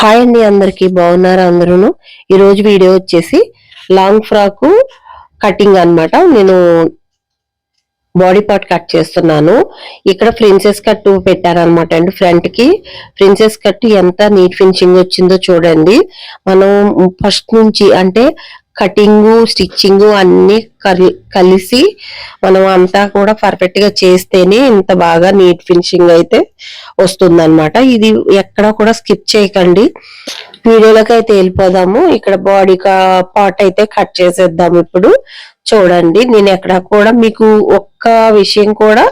Hi అండి అందరికి బాగున్నారా అందరూ ఈరోజు వీడియో వచ్చేసి లాంగ్ ఫ్రాక్ కటింగ్ అన్నమాట. నేను బాడీ పార్ట్ కట్ చేస్తున్నాను. ఇక్కడ ప్రిన్సెస్ కట్ పెట్టారనమాట అండి ఫ్రంట్కి ప్రిన్సెస్ కట్ ఎంత నీట్ ఫినిషింగ్ వచ్చిందో చూడండి. మనం ఫస్ట్ నుంచి అంటే కటింగ్ స్టిచ్చింగ్ అన్ని కలి- కలిసి మనం అంతా కూడా పర్ఫెక్ట్గా చేస్తేనే ఇంత బాగా నీట్ ఫినిషింగ్ అయితే వస్తుంది ఇది ఎక్కడ కూడా స్కిప్ చేయకండి. వీడియోలోకి అయితే వెళ్ళిపోదాము. ఇక్కడ బాడీ పార్ట్ అయితే కట్ చేసేద్దాం ఇప్పుడు. చూడండి నేను ఎక్కడ కూడా మీకు ఒక్క విషయం కూడా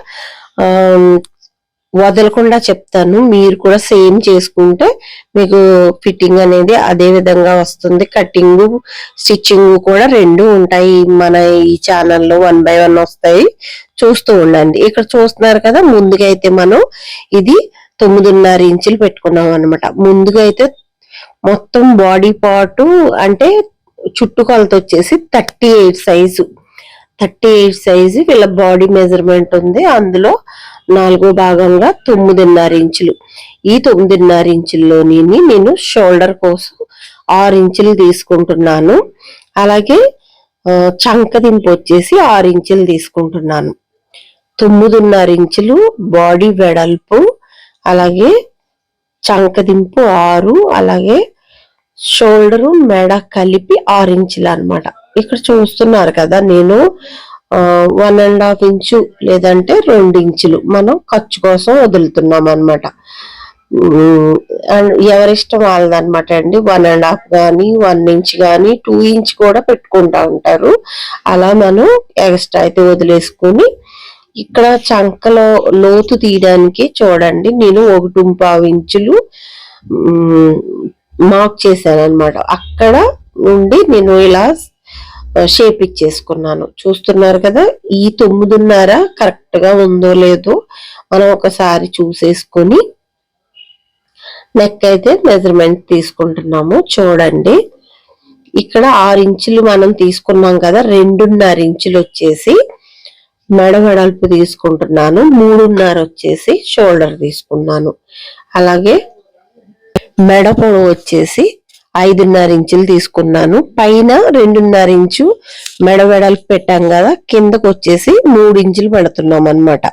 వదలకుండా చెప్తాను. మీరు కూడా సేమ్ చేసుకుంటే మీకు ఫిట్టింగ్ అనేది అదే విధంగా వస్తుంది. కటింగ్ స్టిచ్చింగ్ కూడా రెండు ఉంటాయి మన ఈ ఛానల్లో వన్ బై వన్ వస్తాయి. చూస్తూ ఉండండి. ఇక్కడ చూస్తున్నారు కదా ముందుగా అయితే మనం ఇది తొమ్మిదిన్నర ఇంచులు పెట్టుకున్నాం అనమాట ముందుగా అయితే మొత్తం బాడీ పార్ట్ అంటే చుట్టుకొలత వచ్చేసి thirty eight size thirty eight size వీళ్ళ బాడీ మెజర్మెంట్ ఉంది. అందులో నాలుగో భాగంగా తొమ్మిదిన్నర ఇంచులు. ఈ తొమ్మిదిన్నర ఇంచుల్లోని నేను షోల్డర్ కోసం ఆరు ఇంచులు తీసుకుంటున్నాను. అలాగే చంక చంకదింపు వచ్చేసి ఆరు ఇంచులు తీసుకుంటున్నాను. తొమ్మిదిన్నర ఇంచులు బాడీ వెడల్పు అలాగే చంకదింపు ఆరు అలాగే షోల్డరు మెడ కలిపి ఆరు ఇంచులు అనమాట ఇక్కడ చూస్తున్నారు కదా నేను వన్ అండ్ హాఫ్ ఇంచు లేదంటే రెండు ఇంచులు మనం ఖర్చు కోసం వదులుతున్నాం అనమాట ఎవరిష్టం వాళ్ళదనమాట అండి. వన్ అండ్ హాఫ్ కానీ వన్ ఇంచ్ కానీ టూ ఇంచ్ కూడా పెట్టుకుంటా ఉంటారు. అలా మనం ఎక్స్ట్రా అయితే వదిలేసుకొని ఇక్కడ చంకలో లోతు తీయడానికి చూడండి. నేను ఒకటి పావు ఇంచులు మార్క్ చేశాను అనమాట అక్కడ నుండి నేను ఇలా షేప్ ఇచ్చేసుకున్నాను. చూస్తున్నారు కదా ఈ తొమ్మిదిన్నర కరెక్ట్గా ఉందో లేదో మనం ఒకసారి చూసేసుకొని నెక్ అయితే మెజర్మెంట్ తీసుకుంటున్నాము. చూడండి ఇక్కడ ఆరు ఇంచులు మనం తీసుకున్నాం కదా రెండున్నర ఇంచులు వచ్చేసి మెడ వెడల్పు తీసుకుంటున్నాను. మూడున్నర వచ్చేసి షోల్డర్ తీసుకున్నాను. అలాగే మెడ పొడవు వచ్చేసి ఐదున్నర ఇంచులు తీసుకున్నాను. పైన రెండున్నర ఇంచు మెడ వెడల్పు పెట్టాం కదా కిందకు వచ్చేసి మూడు ఇంచులు పెడుతున్నాం అనమాట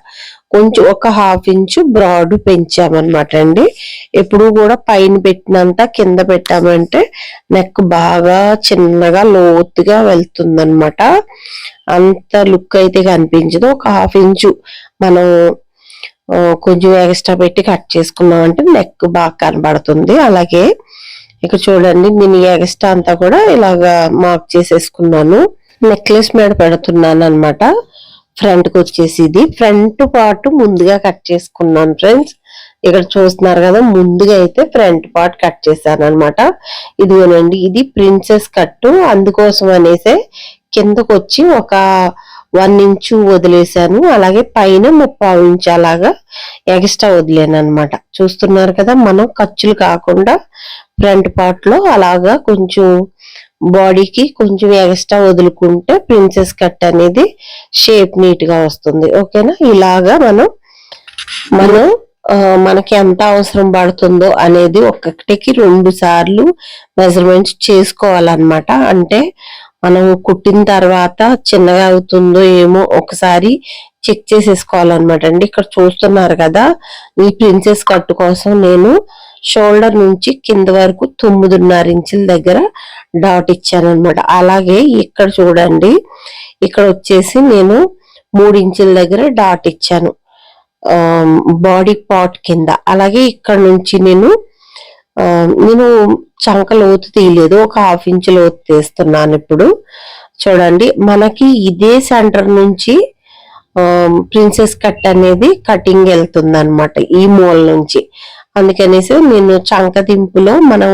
కొంచెం ఒక హాఫ్ ఇంచు బ్రాడ్ పెంచామన్నమాట అండి. ఎప్పుడు కూడా పైన పెట్టినంత కింద పెట్టామంటే నెక్ బాగా చిన్నగా లోతుగా వెళ్తుందన్నమాట. అంత లుక్ అయితే కనిపించదు. ఒక హాఫ్ ఇంచు మనం కొంచెం ఎక్స్ట్రా పెట్టి కట్ చేసుకున్నామంటే నెక్ బాగా కనబడుతుంది. అలాగే ఇక్కడ చూడండి నేను ఎగస్ట్రా అంతా కూడా ఇలాగా మార్క్ చేసేసుకున్నాను. నెక్లెస్ మీద పెడుతున్నాను అనమాట ఫ్రంట్కి వచ్చేసి ఇది. ఫ్రంట్ పార్ట్ ముందుగా కట్ చేసుకున్నాను ఫ్రెండ్స్ ఇక్కడ చూస్తున్నారు కదా ముందుగా అయితే ఫ్రంట్ పార్ట్ కట్ చేశాను అనమాట ఇదిగోనండి ఇది ప్రిన్సెస్ కట్టు అందుకోసం అనేసే కిందకు వచ్చి ఒక వన్ ఇంచు వదిలేశాను. అలాగే పైన ముప్పావు ఇంచు అలాగా ఎక్స్ట్రా వదిలేను అనమాట చూస్తున్నారు కదా మనం ఖర్చులు కాకుండా ఫ్రంట్ పార్ట్లో అలాగా కొంచెం బాడీకి కొంచెం ఎక్స్ట్రా వదులుకుంటే ప్రిన్సెస్ కట్ అనేది షేప్ నీట్గా వస్తుంది. ఓకేనా? ఇలాగా మనం మనం మనకి ఎంత అవసరం పడుతుందో అనేది ఒక్కొక్కటికి రెండు సార్లు మెజర్మెంట్స్ చేసుకోవాలన్నమాట. అంటే మనం కుట్టిన తర్వాత చిన్నగా అవుతుందో ఏమో ఒకసారి చెక్ చేసేసుకోవాలన్నమాట అండి. ఇక్కడ చూస్తున్నారు కదా ఈ ప్రిన్సెస్ కట్ కోసం నేను షోల్డర్ నుంచి కింద వరకు తొమ్మిదిన్నర ఇంచుల దగ్గర డాట్ ఇచ్చాను అనమాట అలాగే ఇక్కడ చూడండి ఇక్కడ వచ్చేసి నేను మూడు ఇంచుల దగ్గర డాట్ ఇచ్చాను. బాడీ పార్ట్ కింద. అలాగే ఇక్కడ నుంచి నేను నేను చంక లోతు తీయలేదు ఒక హాఫ్ ఇంచ్ లోతు తీస్తున్నాను ఇప్పుడు. చూడండి మనకి ఇదే సెంటర్ నుంచి ప్రిన్సెస్ కట్ అనేది కటింగ్ వెళ్తుంది అనమాట ఈ మూల నుంచి. అందుకనేసి నేను చంక దింపులో మనం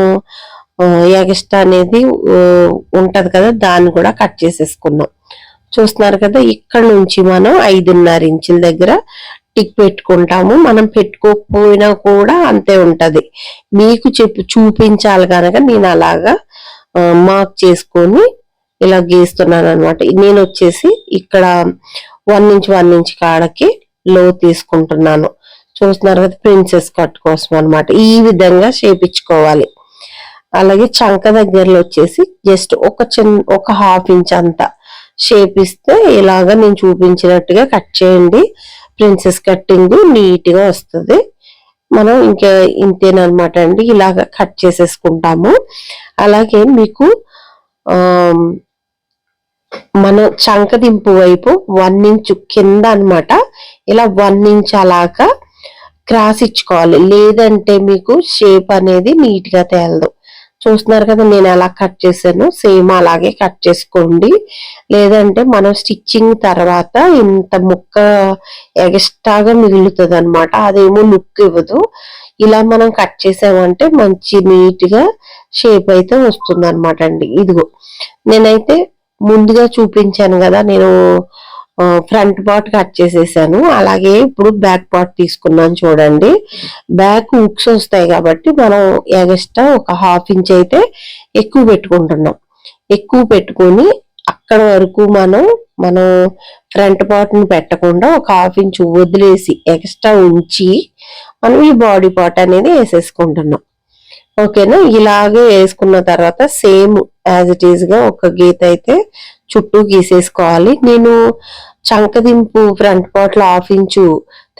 ఎగస్ట్రా అనేది ఉంటది కదా దాన్ని కూడా కట్ చేసేసుకున్నాం. చూస్తున్నారు కదా ఇక్కడ నుంచి మనం ఐదున్నర ఇంచుల దగ్గర టిక్ పెట్టుకుంటాము. మనం పెట్టుకోకపోయినా కూడా అంతే ఉంటది. మీకు చెప్పు చూపించాలి కనుక నేను అలాగా మార్క్ చేసుకొని ఇలా గీస్తున్నాను అనమాట నేను వచ్చేసి ఇక్కడ వన్ ఇంచ్ వన్ ఇంచ్ కాడకి లో తీసుకుంటున్నాను. చూస్తున్నారు కదా ప్రిన్సెస్ కట్ కోసం అనమాట ఈ విధంగా చేపించుకోవాలి. అలాగే చంక దగ్గరలో వచ్చేసి జస్ట్ ఒక చిన్న ఒక హాఫ్ ఇంచ్ అంత షేప్ ఇస్తే ఇలాగ నేను చూపించినట్టుగా కట్ చేయండి. ప్రిన్సెస్ కట్టింగ్ నీట్గా వస్తుంది. మనం ఇంకా ఇంతేనమాట అండి ఇలాగ కట్ చేసేసుకుంటాము. అలాగే మీకు ఆ మనం చంకదింపు వైపు వన్ ఇంచ్ కింద అన్నమాట. ఇలా వన్ ఇంచ్ అలాగా క్రాస్ ఇచ్చుకోవాలి లేదంటే మీకు షేప్ అనేది నీట్గా తేలదు. చూస్తున్నారు కదా నేను ఎలా కట్ చేశాను. సేమ్ అలాగే కట్ చేసుకోండి. లేదంటే మనం స్టిచ్చింగ్ తర్వాత ఇంత ముక్క ఎగస్ట్రాగా మిగులుతుంది అనమాట అదేమో లుక్ ఇవ్వదు. ఇలా మనం కట్ చేసామంటే మంచి నీట్గా షేప్ అయితే వస్తుంది అనమాట అండి. ఇదిగో నేనైతే ముందుగా చూపించాను కదా నేను ఫ్రంట్ పార్ట్ కట్ చేసేసాను. అలాగే ఇప్పుడు బ్యాక్ పార్ట్ తీసుకున్నాను చూడండి. బ్యాక్ ఉక్స్ వస్తాయి కాబట్టి మనం ఎగస్ట్రా ఒక హాఫ్ ఇంచ్ అయితే ఎక్కువ పెట్టుకుంటున్నాం. ఎక్కువ పెట్టుకొని అక్కడ వరకు మనం మనం ఫ్రంట్ పార్ట్ని పెట్టకుండా ఒక హాఫ్ ఇంచ్ వదిలేసి ఎక్స్ట్రా ఉంచి మనం ఈ బాడీ పార్ట్ అనేది వేసేసుకుంటున్నాం. ఓకేనా? ఇలాగే వేసుకున్న తర్వాత సేమ్ యాజ్ ఇట్ ఈస్గా ఒక గీత అయితే చుట్టూ గీసేసుకోవాలి. నేను చంకదింపు ఫ్రంట్ పాటలు హాఫ్ ఇంచు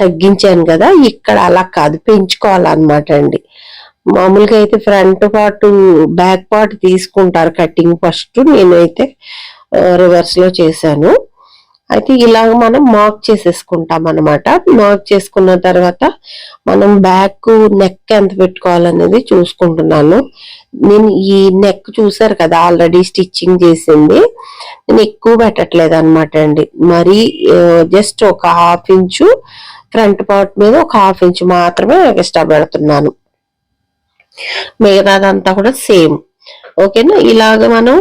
తగ్గించాను కదా ఇక్కడ అలా కాదు పెంచుకోవాలన్నమాట అండి. మామూలుగా అయితే ఫ్రంట్ పార్ట్ బ్యాక్ పార్ట్ తీసుకుంటారు కటింగ్ ఫస్ట్. నేనైతే రివర్స్లో చేశాను. అయితే ఇలాగ మనం మార్క్ చేసేసుకుంటాం అనమాట మార్క్ చేసుకున్న తర్వాత మనం బ్యాక్ నెక్ ఎంత పెట్టుకోవాలనేది చూసుకుంటున్నాను. నేను ఈ నెక్ చూసారు కదా ఆల్రెడీ స్టిచ్చింగ్ చేసింది. నేను ఎక్కువ పెట్టట్లేదు అనమాట అండి. మరి జస్ట్ ఒక హాఫ్ ఇంచు ఫ్రంట్ పార్ట్ మీద ఒక హాఫ్ ఇంచు మాత్రమే ఎక్స్ట్రా పెడుతున్నాను. మిగతాదంతా కూడా సేమ్. ఓకేనా? ఇలాగ మనం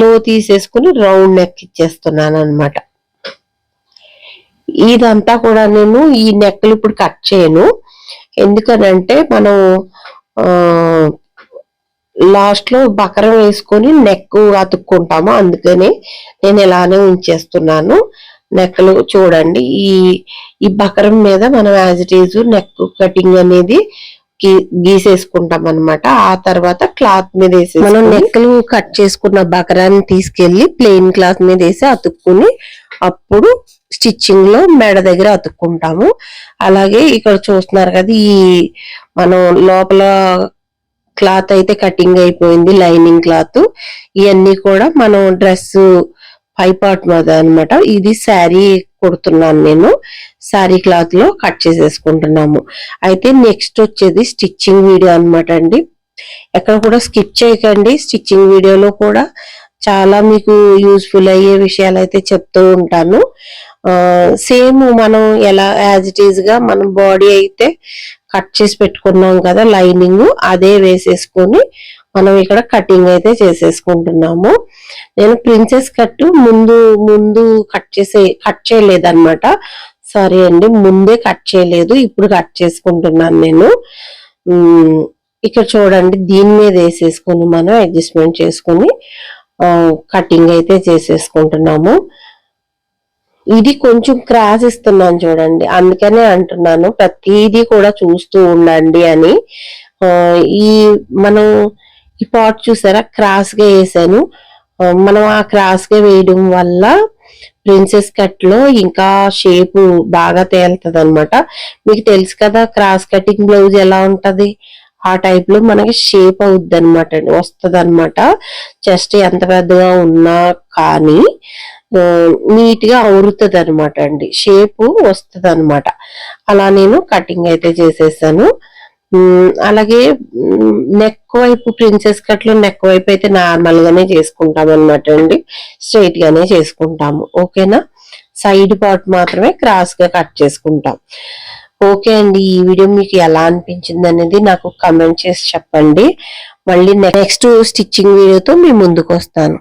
లో తీసేసుకుని రౌండ్ నెక్ ఇచ్చేస్తున్నాను అనమాట ఇదంతా కూడా నేను ఈ నెక్లు ఇప్పుడు కట్ చేయను. ఎందుకనంటే మనం లాస్ట్లో బకరం వేసుకొని నెక్ అతుక్కుంటాము? అందుకని నేను ఇలానే ఉంచేస్తున్నాను నెక్కలు చూడండి ఈ ఈ బకరం మీద మనం as it is neck cutting అనేది గీసేసుకుంటాం అనమాట ఆ తర్వాత క్లాత్ మీద వేసి మనం నెక్కలు కట్ చేసుకున్న బకరాన్ని తీసుకెళ్ళి ప్లెయిన్ క్లాత్ మీద వేసి అతుక్కుని అప్పుడు స్టిచ్చింగ్లో మెడ దగ్గర అతుక్కుంటాము. అలాగే ఇక్కడ చూస్తున్నారు కదా ఈ మనం లోపల క్లాత్ అయితే కటింగ్ అయిపోయింది లైనింగ్ క్లాత్. ఇవన్నీ కూడా మనం డ్రెస్ పై పార్ట్ మీద అనమాట ఇది శారీ కుడుతున్నాను నేను. శారీ క్లాత్లో కట్ చేసేసుకుంటున్నాము. అయితే నెక్స్ట్ వచ్చేది స్టిచ్చింగ్ వీడియో అనమాట అండి. ఎక్కడ కూడా స్కిప్ చేయకండి. స్టిచ్చింగ్ వీడియోలో కూడా చాలా మీకు యూస్ఫుల్ అయ్యే విషయాలు అయితే చెప్తూ ఉంటాను. సేమ్ మనం ఎలా యాజ్ ఇట్ ఈజ్గా మనం బాడీ అయితే కట్ చేసి పెట్టుకున్నాం కదా లైనింగ్ అదే వేసేసుకొని మనం ఇక్కడ కటింగ్ అయితే చేసేసుకుంటున్నాము. నేను ప్రిన్సెస్ కట్ ముందు ముందు కట్ చేసే కట్ చేయలేదన్నమాట. సారీ అండి ముందే కట్ చేయలేదు ఇప్పుడు కట్ చేసుకుంటున్నాను నేను. ఇక్కడ చూడండి దీని మీద వేసేసుకుని మనం అడ్జస్ట్మెంట్ చేసుకొని కటింగ్ అయితే చేసేసుకుంటున్నాము. ఇది కొంచెం క్రాస్ ఇస్తున్నాను చూడండి అందుకనే అంటున్నాను ప్రతిదీ కూడా చూస్తూ ఉండండి అని. ఈ మనం ఈ పాట్ చూసారా? క్రాస్గా వేసాను మనం ఆ క్రాస్గా వేయడం వల్ల ప్రిన్సెస్ కట్లో ఇంకా షేప్ బాగా తేలుతుంది అనమాట మీకు తెలుసు కదా క్రాస్ కటింగ్ బ్లౌజ్ ఎలా ఉంటది? ఆ టైప్లో మనకి షేప్ అవుద్ది అనమాట వస్తుంది అనమాట చెస్ట్ ఎంత పెద్దగా ఉన్నా కానీ నీట్గా అవురుతుంది అనమాట అండి. షేపు వస్తుంది అనమాట అలా నేను కటింగ్ అయితే చేసేసాను. అలాగే నెక్ వైపు ప్రిన్సెస్ కట్లు నెక్ వైపు అయితే నార్మల్ గానే చేసుకుంటాం అనమాట అండి. స్ట్రైట్ గానే చేసుకుంటాము. ఓకేనా సైడ్ పార్ట్ మాత్రమే క్రాస్గా కట్ చేసుకుంటాం. ఓకే అండి ఈ వీడియో మీకు ఎలా అనిపించింది అనేది నాకు కమెంట్ చేసి చెప్పండి. మళ్ళీ నెక్స్ట్ స్టిచ్చింగ్ వీడియోతో మీ ముందుకు వస్తాను.